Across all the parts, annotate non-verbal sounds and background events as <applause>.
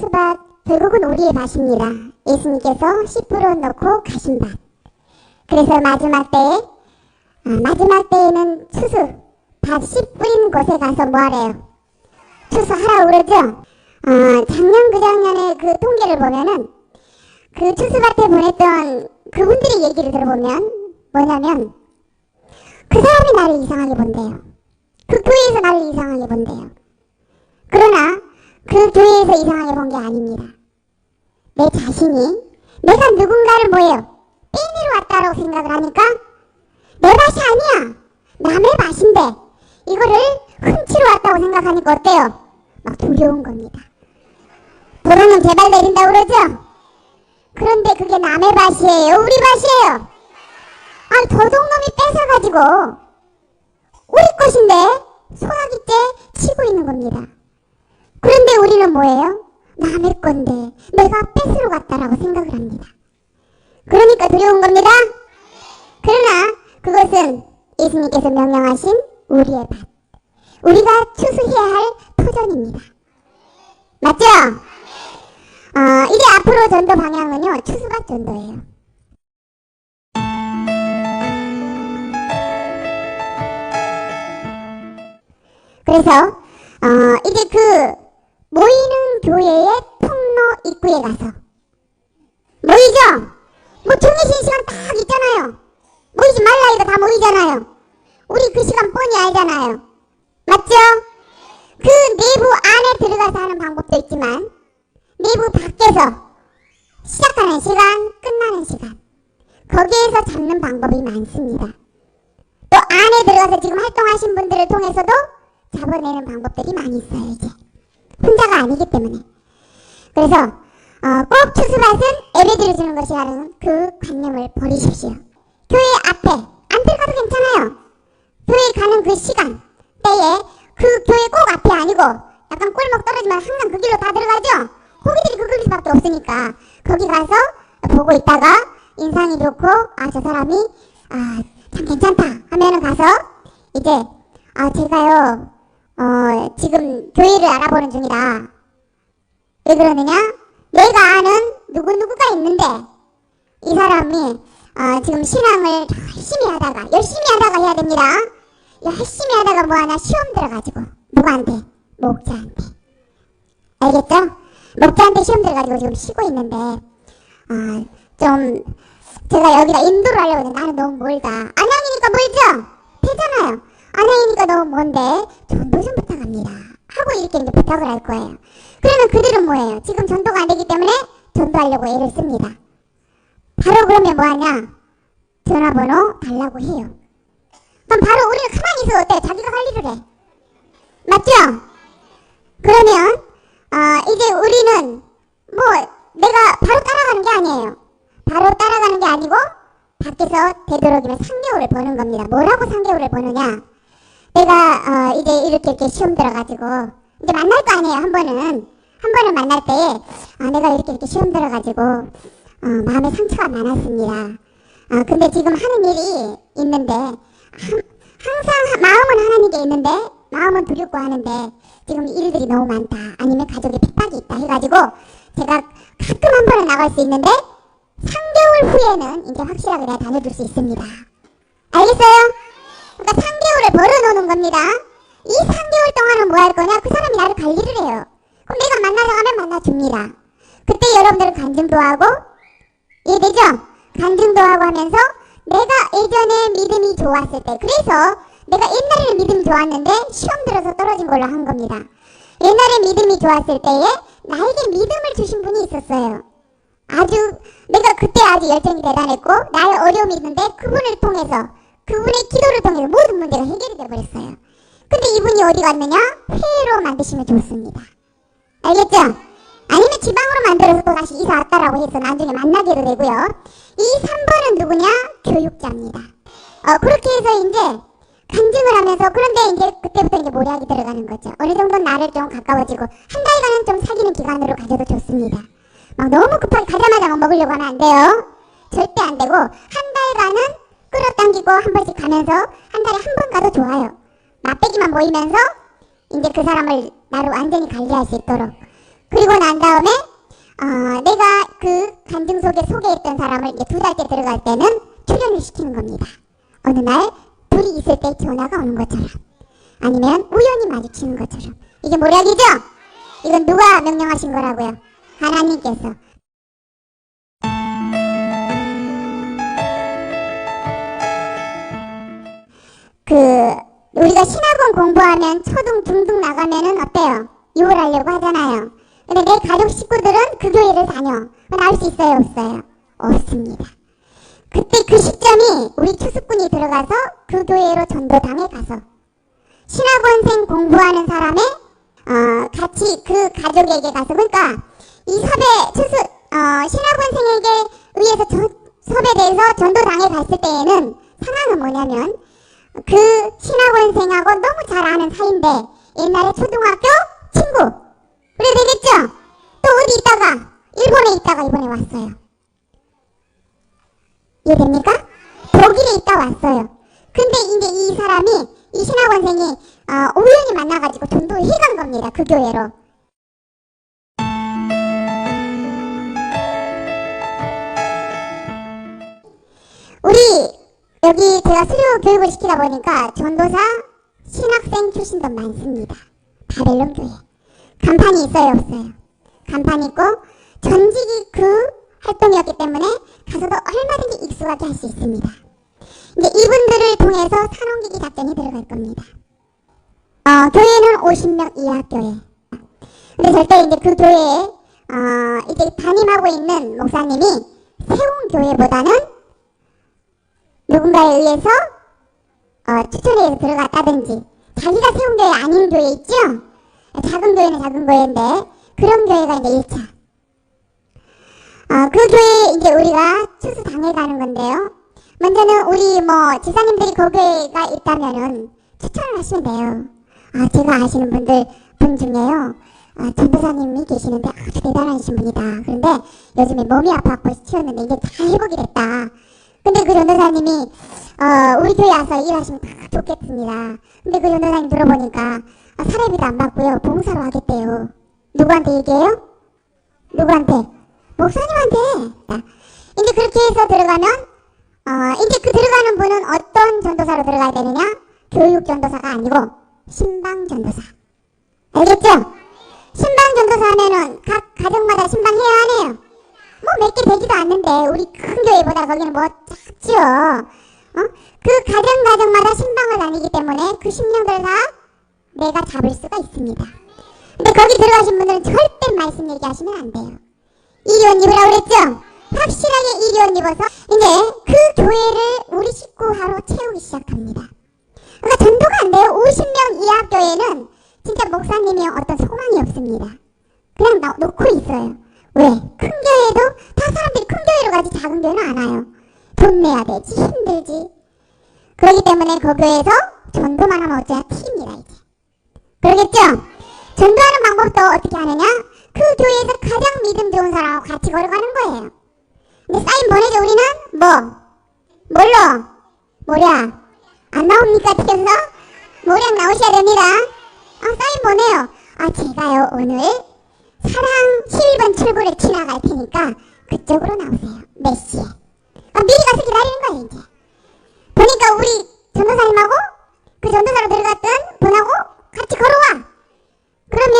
추수밭 결국은 우리의 밭입니다. 예수님께서 10% 넣고 가신 밭. 그래서 마지막 때에 아, 마지막 때에는 추수 밭씨 뿌린 곳에 가서 뭐하래요? 추수하라 그러죠? 어, 작년 그 작년에 그 통계를 보면은 그 추수밭에 보냈던 그분들의 얘기를 들어보면 뭐냐면 그 사람이 나를 이상하게 본대요. 그 교회에서 나를 이상하게 본대요. 그러나 그 교회에서 이상하게 본 게 아닙니다. 내 자신이 내가 누군가를 뭐예요? 빼내러 왔다라고 생각을 하니까 내 밭이 아니야. 남의 밭인데 이거를 훔치러 왔다고 생각하니까 어때요? 막 두려운 겁니다. 도로는 개발 내린다고 그러죠? 그런데 그게 남의 밭이에요? 우리 밭이에요? 아, 도둑놈이 뺏어가지고 우리 것인데 소화기째 치고 있는 겁니다. 그런데 우리는 뭐예요? 남의 건데 내가 뺏으러 갔다라고 생각을 합니다. 그러니까 두려운 겁니다. 그러나 그것은 예수님께서 명령하신 우리의 밭. 우리가 추수해야 할 토전입니다. 맞죠? 어, 이제 앞으로 전도 방향은요, 추수밭 전도예요. 그래서, 어, 이제 그, 모이는 교회의 통로 입구에 가서, 모이죠? 뭐 정해진 시간 딱 있잖아요. 모이지 말라 해도 다 모이잖아요. 우리 그 시간 뻔히 알잖아요. 맞죠? 그 내부 안에 들어가서 하는 방법도 있지만 내부 밖에서 시작하는 시간, 끝나는 시간 거기에서 잡는 방법이 많습니다. 또 안에 들어가서 지금 활동하신 분들을 통해서도 잡아내는 방법들이 많이 있어요. 이제 혼자가 아니기 때문에 그래서 어, 꼭 추수밭은 예배드려 주는 것이라는 그 관념을 버리십시오. 교회 앞에 안 들어가도 괜찮아요. 교회 가는 그 시간 때에 그 교회 꼭 앞이 아니고 약간 꼴목 떨어지면 항상 그 길로 다 들어가죠. 거기들이 그 길밖에 없으니까 거기 가서 보고 있다가 인상이 좋고 아 저 사람이 아 참 괜찮다 하면은 가서 이제 아 제가요 어 지금 교회를 알아보는 중이라 왜 그러느냐 내가 아는 누구누구가 있는데 이 사람이 어, 지금 신앙을 열심히 하다가 열심히 하다가 해야 됩니다. 열심히 하다가 뭐 하나 시험 들어가지고 누구한테? 목자한테 알겠죠? 목자한테 시험 들어가지고 지금 쉬고 있는데 어, 좀 제가 여기다 인도를 하려고 했는데 나는 너무 멀다 안양이니까 멀죠? 되잖아요 안양이니까 너무 먼데 전도 좀 부탁합니다 하고 이렇게 이제 부탁을 할 거예요 그러면 그들은 뭐예요? 지금 전도가 안 되기 때문에 전도하려고 애를 씁니다 바로 그러면 뭐하냐? 전화번호 달라고 해요 그럼 바로 우리는 가만히 있어 어때? 자기가 할 일을 해. 맞죠? 그러면 어, 이제 우리는 뭐 내가 바로 따라가는 게 아니에요. 바로 따라가는 게 아니고 밖에서 되도록이면 3개월을 버는 겁니다. 뭐라고 3개월을 버느냐? 내가 어, 이제 이렇게 이렇게 시험 들어가지고 이제 만날 거 아니에요. 한 번은 한 번은 만날 때에 아, 내가 이렇게 이렇게 시험 들어가지고 어, 마음에 상처가 많았습니다. 어, 근데 지금 하는 일이 있는데 한, 항상 마음은 하나님께 있는데 마음은 두렵고 하는데 지금 일들이 너무 많다 아니면 가족에 핍박이 있다 해가지고 제가 가끔 한 번은 나갈 수 있는데 3개월 후에는 이제 확실하게 내가 다녀줄 수 있습니다 알겠어요? 3개월을 벌어놓는 겁니다 이 3개월 동안은 뭐 할 거냐 그 사람이 나를 관리를 해요 그럼 내가 만나서 하면 만나줍니다 그때 여러분들은 간증도 하고 이해되죠? 간증도 하고 하면서 내가 예전에 믿음이 좋았을 때 그래서 내가 옛날에는 믿음이 좋았는데 시험 들어서 떨어진 걸로 한 겁니다. 옛날에 믿음이 좋았을 때에 나에게 믿음을 주신 분이 있었어요. 아주 내가 그때 아주 열정이 대단했고 나의 어려움이 있는데 그분을 통해서 그분의 기도를 통해서 모든 문제가 해결이 되어버렸어요. 근데 이분이 어디 갔느냐? 회로 만드시면 좋습니다. 알겠죠? 아니면 지방으로 만들어서 또 다시 이사 왔다라고 해서 나중에 만나게도 되고요. 이 3번은 누구냐? 교육자입니다. 어, 그렇게 해서 이제 간증을 하면서 그런데 이제 그때부터 이제 모략이 들어가는 거죠. 어느 정도 나를 좀 가까워지고 한 달간은 좀 사귀는 기간으로 가져도 좋습니다. 막 너무 급하게 가자마자 막 먹으려고 하면 안 돼요. 절대 안 되고 한 달간은 끌어당기고 한 번씩 가면서 한 달에 한 번 가도 좋아요. 맛배기만 모이면서 이제 그 사람을 나를 완전히 관리할 수 있도록 그리고 난 다음에 어, 내가 그 간증 속에 소개했던 사람을 이제 두 달째 들어갈 때는 출연을 시키는 겁니다. 어느 날 둘이 있을 때 전화가 오는 것처럼 아니면 우연히 마주치는 것처럼 이게 모략이죠? 이건 누가 명령하신 거라고요? 하나님께서 그 우리가 신학원 공부하면 초등 중등 나가면은 어때요? 유월하려고 하잖아요. 근데 내 가족 식구들은 그 교회를 다녀. 알수 있어요, 없어요? 없습니다. 그때 그 시점이 우리 추수꾼이 들어가서 그 교회로 전도당에 가서 신학원생 공부하는 사람의 어, 같이 그 가족에게 가서 그러니까 이 섭외 추수 어, 신학원생에게 의해서 저, 섭외돼서 전도당에 갔을 때에는 상황은 뭐냐면 그 신학원생하고 너무 잘 아는 사이인데 옛날에 초등학교 친구 그래 되겠죠? 또 어디 있다가 일본에 있다가 이번에 왔어요 이해됩니까? 독일에 있다 왔어요 근데 이제 이 사람이 이 신학원생이 어, 우연히 만나가지고 전도를 해간 겁니다 그 교회로 우리 여기 제가 수료 교육을 시키다 보니까 전도사 신학생 출신도 많습니다. 바벨론 교회. 간판이 있어요, 없어요? 간판 있고 전직이 그 활동이었기 때문에 가서도 얼마든지 익숙하게 할 수 있습니다. 이제 이분들을 통해서 산업기기 작전이 들어갈 겁니다. 어, 교회는 50명 이하 교회. 근데 절대 이제 그 교회에 어, 이제 담임하고 있는 목사님이 세운 교회보다는 누군가에 의해서 어, 추천해서 들어갔다든지 자기가 세운 교회 아닌 교회 있죠? 작은 교회는 작은 교회인데 그런 교회가 이제 1차. 어, 그 교회에 이제 우리가 추수 당해가는 건데요. 먼저는 우리 뭐 지사님들이 그 교회가 있다면은 추천을 하시면 돼요. 아 제가 아시는 분들 분 중에요. 아, 전도사님이 계시는데 아주 대단하신 분이다. 그런데 요즘에 몸이 아파서 치웠는데 이제 다 회복이 됐다 근데 그 전도사님이 어, 우리 교회 와서 일하시면 다 좋겠습니다. 근데 그 전도사님 들어보니까 아, 사례비도 안 받고요. 봉사로 하겠대요. 누구한테 얘기해요? 누구한테? 목사님한테. 자, 이제 그렇게 해서 들어가면 어, 이제 그 들어가는 분은 어떤 전도사로 들어가야 되느냐? 교육 전도사가 아니고 신방 전도사. 알겠죠? 신방 전도사 하면은 각 가정마다 신방 해야 하네요. 뭐 몇 개 되지도 않는데 우리 큰 교회보다 거기는 뭐 작죠. 어? 그 가정 가정마다 신방을 다니기 때문에 그 신령들 다 내가 잡을 수가 있습니다. 근데 거기 들어가신 분들은 절대 말씀 얘기하시면 안 돼요. 이리 옷 입으라 그랬죠? 확실하게 이리 옷 입어서 이제 그 교회를 우리 식구화로 채우기 시작합니다. 그러니까 전도가 안 돼요. 50명 이하 교회는 진짜 목사님이 어떤 소망이 없습니다. 그냥 나, 놓고 있어요. 왜? 큰 교회도 다 사람들이 큰 교회로 가지 작은 교회는 안 와요. 돈 내야 되지 힘들지. 그렇기 때문에 그 교회에서 전도만 하면 어째야 팁니다 이제. 그러겠죠? 전도하는 방법도 어떻게 하느냐? 그 교회에서 가장 믿음 좋은 사람하고 같이 걸어가는 거예요. 근데 사인 보내죠 우리는? 뭐? 뭘로? 뭐랴? 안 나옵니까 티켓서? 모략 나오셔야 됩니다. 아 사인 보내요. 아 제가요 오늘 사랑 11번 출구를 지나갈 테니까 그쪽으로 나오세요. 몇 시에? 아, 미리 가서 기다리는 거예요, 이제. 보니까 우리 전도사님하고 그 전도사로 들어갔던 분하고 같이 걸어와. 그러면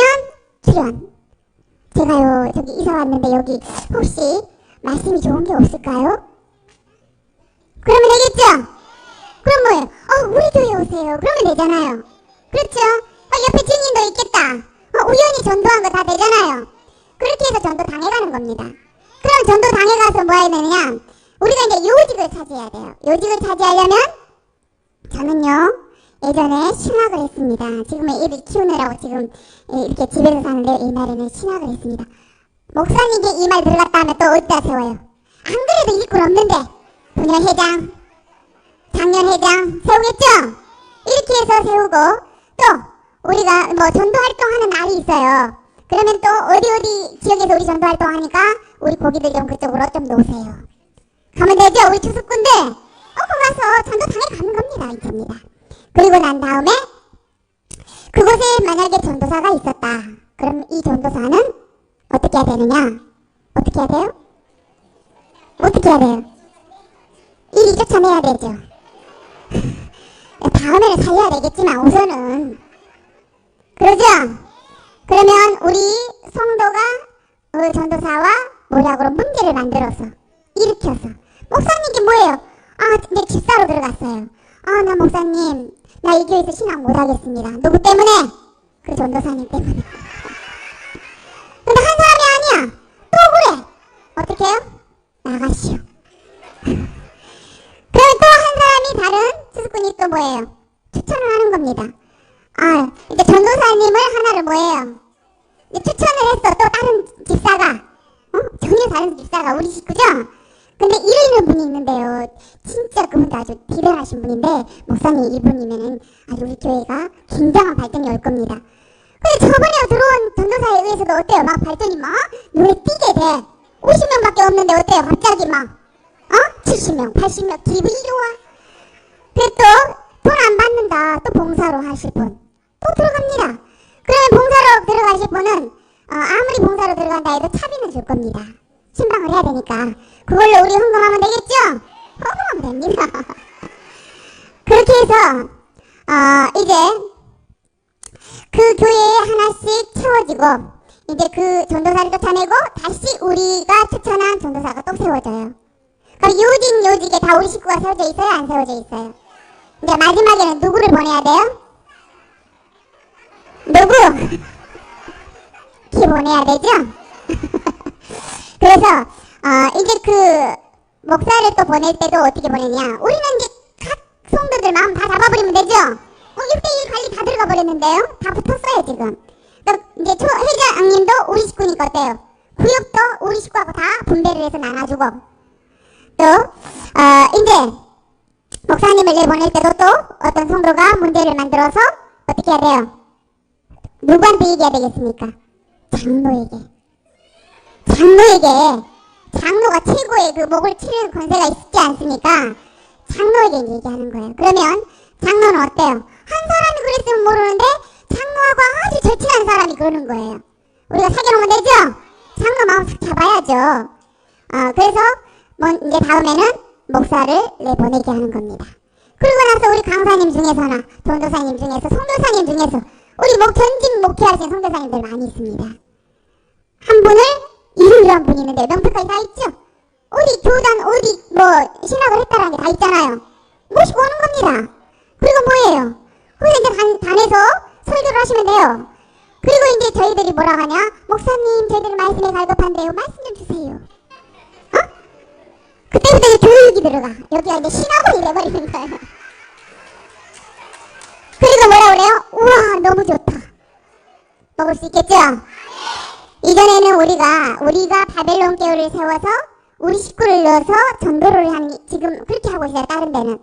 출연. 제가요, 저기 이사 왔는데 여기 혹시 말씀이 좋은 게 없을까요? 그러면 되겠죠? 그럼 뭐예요? 어, 우리 교회 오세요. 그러면 되잖아요. 그렇죠? 어, 옆에 증인도 있겠다. 어, 우연히 전도한 거 다 되잖아요. 그렇게 해서 전도 당해가는 겁니다. 그럼 전도 당해가서 뭐 해야 되느냐? 우리가 이제 요직을 차지해야 돼요. 요직을 차지하려면 저는요 예전에 신학을 했습니다. 지금은 애를 키우느라고 지금 이렇게 집에서 사는데 옛날에는 신학을 했습니다. 목사님께 이 말 들어갔다 하면 또 어디다 세워요? 안 그래도 일꾼 없는데 분열 회장, 작년 회장 세우겠죠? 이렇게 해서 세우고 또 우리가 뭐 전도 활동하는 날이 있어요. 그러면 또 어디 어디 지역에서 우리 전도 활동하니까 우리 고기들 좀 그쪽으로 좀 놓으세요. 가면 되죠? 우리 투숙군들 어, 가서 전도 당에 가는 겁니다. 이겁니다. 그리고 난 다음에 그곳에 만약에 전도사가 있었다. 그럼 이 전도사는 어떻게 해야 되느냐? 어떻게 해야 돼요? 어떻게 해야 돼요? 이리 쫓아내야 되죠. <laughs> 다음에는 살려야 되겠지만 우선은 그러죠? 그러면 우리 성도가 그 전도사와 모략으로 문제를 만들어서 일으켜서 목사님께 뭐예요? 아, 이제 집사로 들어갔어요. 아, 나 목사님, 나 이 교회에서 신앙 못하겠습니다. 누구 때문에? 그 전도사님 때문에. <laughs> 근데 한 사람이 아니야. 또 그래. 어떻게 해요? 나가시오. <laughs> 그럼 또 한 사람이 다른 수수꾼이 또 뭐예요? 추천을 하는 겁니다. 아, 이제 전도사님을 하나를 뭐예요? 추천을 했어. 또 다른 집사가. 어? 전혀 다른 집사가 우리 식구죠? 근데 이러는 분이 있는데요. 진짜 그분도 아주 대단하신 분인데, 목사님 이분이면은 아주 우리 교회가 굉장한 발전이 올 겁니다. 근데 저번에 들어온 전도사에 의해서도 어때요? 막 발전이 막 눈에 띄게 돼. 50명 밖에 없는데 어때요? 갑자기 막, 어? 70명, 80명, 기분이 좋아. 그리고 또돈안 받는다. 또 봉사로 하실 분. 또 들어갑니다. 그러면 봉사로 분은 어, 아무리 봉사로 들어간다 해도 차비는 줄 겁니다. 신방을 해야 되니까. 그걸로 우리 헌금하면 되겠죠? 헌금하면 됩니다. <laughs> 그렇게 해서 어, 이제 그 교회에 하나씩 채워지고 이제 그 전도사를 쫓아내고 다시 우리가 추천한 전도사가 또 세워져요. 그럼 요직 요직에 다 우리 식구가 세워져 있어요? 안 세워져 있어요? 이제 마지막에는 누구를 보내야 돼요? 누구? <laughs> 키 보내야 되죠? <laughs> 그래서 어, 이제 그 목사를 또 보낼 때도 어떻게 보내냐? 우리는 이제 각 성도들 마음 다 잡아버리면 되죠? 어, 1대1 관리 다 들어가 버렸는데요? 다 붙었어요 지금. 또 이제 초 회장님도 우리 식구니까 어때요? 구역도 우리 식구하고 다 분배를 해서 나눠주고 또 어, 이제 목사님을 내보낼 때도 또 어떤 성도가 문제를 만들어서 어떻게 해야 돼요? 누구한테 얘기해야 되겠습니까? 장로에게. 장로에게. 장로가 최고의 그 목을 치는 권세가 있지 않습니까? 장로에게 얘기하는 거예요. 그러면 장로는 어때요? 한 사람이 그랬으면 모르는데 장로하고 아주 절친한 사람이 그러는 거예요. 우리가 사귀어놓으면 되죠? 장로 마음 싹 잡아야죠. 어, 그래서 뭐 이제 다음에는 목사를 내보내게 하는 겁니다. 그리고 나서 우리 강사님 중에서나 전도사님 중에서 성도사님 중에서 우리 목 전직 목회하신 성도사님들 많이 있습니다. 한 분을 이루이한 분이 있는데 명패까지 다 있죠? 어디 교단 어디 뭐 신학을 했다라는 게 다 있잖아요. 모시고 오는 겁니다. 그리고 뭐예요? 그래서 이제 단, 단에서 설교를 하시면 돼요. 그리고 이제 저희들이 뭐라 하냐? 목사님 저희들 말씀에 갈급한데요. 말씀 좀 주세요. 어? 그때부터 이제 교육이 들어가. 여기가 이제 신학원이 돼버리는 거예요. 그리고 뭐라 그래요? 우와 너무 좋다. 먹을 수 있겠죠? 이전에는 우리가 우리가 바벨론 교회를 세워서 우리 식구를 넣어서 전도를 하는 게 지금 그렇게 하고 있어요. 다른 데는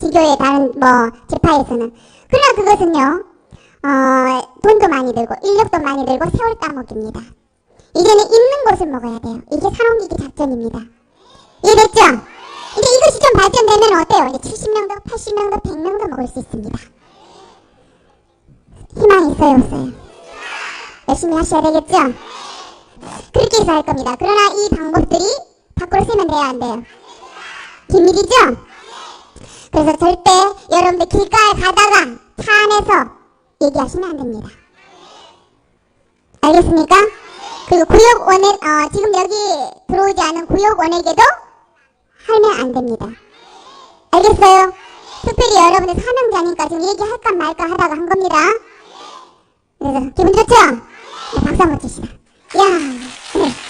지교의 다른 뭐 지파에서는 그러나 그것은요 어, 돈도 많이 들고 인력도 많이 들고 세월 따먹입니다. 이제는 있는 곳을 먹어야 돼요. 이게 산업기기 작전입니다. 이해됐죠? 이제 이것이 좀 발전되면 어때요? 이제 70명도, 80명도, 100명도 먹을 수 있습니다. 희망이 있어요, 없어요? 열심히 하셔야 되겠죠? 그렇게 해서 할 겁니다. 그러나 이 방법들이 밖으로 쓰면 돼요, 안 돼요? 비밀이죠? 그래서 절대 여러분들 길가에 가다가 차 안에서 얘기하시면 안 됩니다. 알겠습니까? 그리고 구역 원액, 어, 지금 여기 들어오지 않은 구역 원액에도 하면 안 됩니다. 알겠어요? 특별히 여러분들 사명자니까 지금 얘기할까 말까 하다가 한 겁니다. 예, 기분 좋죠? 네, 박수 한번 칩시다. 이야. 네.